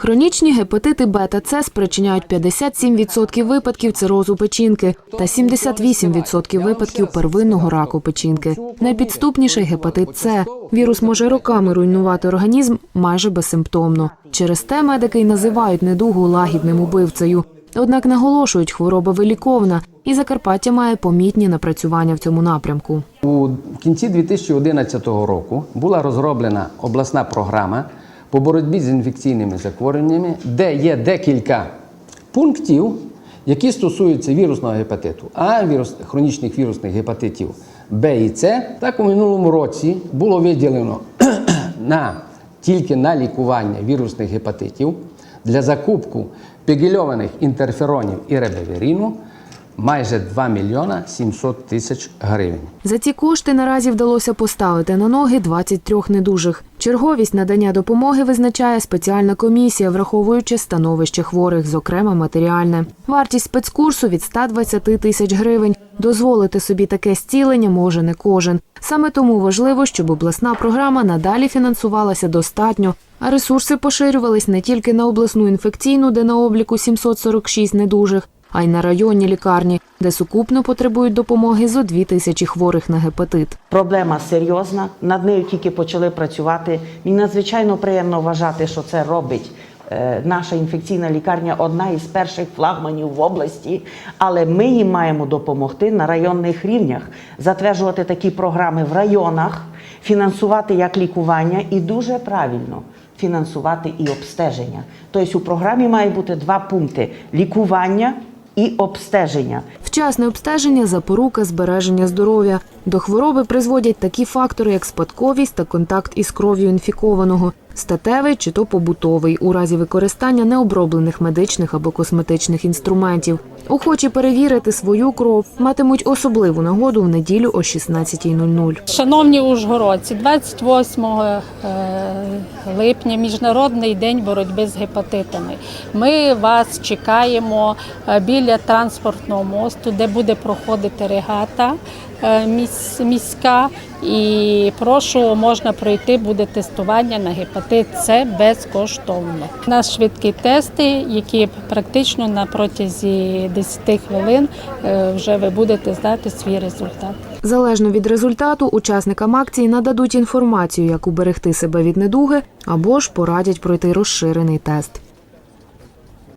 Хронічні гепатити Б та С спричиняють 57% випадків цирозу печінки та 78% випадків первинного раку печінки. Найпідступніший гепатит С. Вірус може роками руйнувати організм майже безсимптомно. Через те медики й називають недугу лагідним убивцею. Однак наголошують, хвороба виліковна, і Закарпаття має помітні напрацювання в цьому напрямку. У кінці 2011 року була розроблена обласна програма по боротьбі з інфекційними захворюваннями, де є декілька пунктів, які стосуються вірусного гепатиту, а вірус, хронічних вірусних гепатитів Б і С. Так у минулому році було виділено на, тільки на лікування вірусних гепатитів для закупку пегільованих інтерферонів і ребеверіну майже 2 мільйона 700 тисяч гривень. За ці кошти наразі вдалося поставити на ноги 23 недужих. Черговість надання допомоги визначає спеціальна комісія, враховуючи становище хворих, зокрема матеріальне. Вартість спецкурсу від 120 тисяч гривень. Дозволити собі таке зцілення може не кожен. Саме тому важливо, щоб обласна програма надалі фінансувалася достатньо, а ресурси поширювались не тільки на обласну інфекційну, де на обліку 746 недужих, а й на районні лікарні, де сукупно потребують допомоги зо дві тисячі хворих на гепатит. Проблема серйозна, над нею тільки почали працювати. Мені надзвичайно приємно вважати, що це робить. е, Наша інфекційна лікарня одна із перших флагманів в області, але ми їм маємо допомогти на районних рівнях, затверджувати такі програми в районах, фінансувати як лікування і дуже правильно фінансувати і обстеження. Тобто у програмі має бути два пункти: лікування і обстеження. Вчасне обстеження запорука збереження здоров'я. До хвороби призводять такі фактори, як спадковість та контакт із кров'ю інфікованого, статевий чи то побутовий, у разі використання необроблених медичних або косметичних інструментів. Охочі перевірити свою кров матимуть особливу нагоду в неділю о 16.00. Шановні ужгородці, 28 е, липня Міжнародний день боротьби з гепатитами. Ми вас чекаємо е, біля транспортного мосту, де буде проходити регата е, міська. І прошу, можна пройти, буде тестування на гепатит С безкоштовно. У нас швидкі тести, які практично на протязі 10 хвилин е, вже ви будете знати свій результат. Залежно від результату, учасникам акції нададуть інформацію, як уберегти себе від недуги, або ж порадять пройти розширений тест.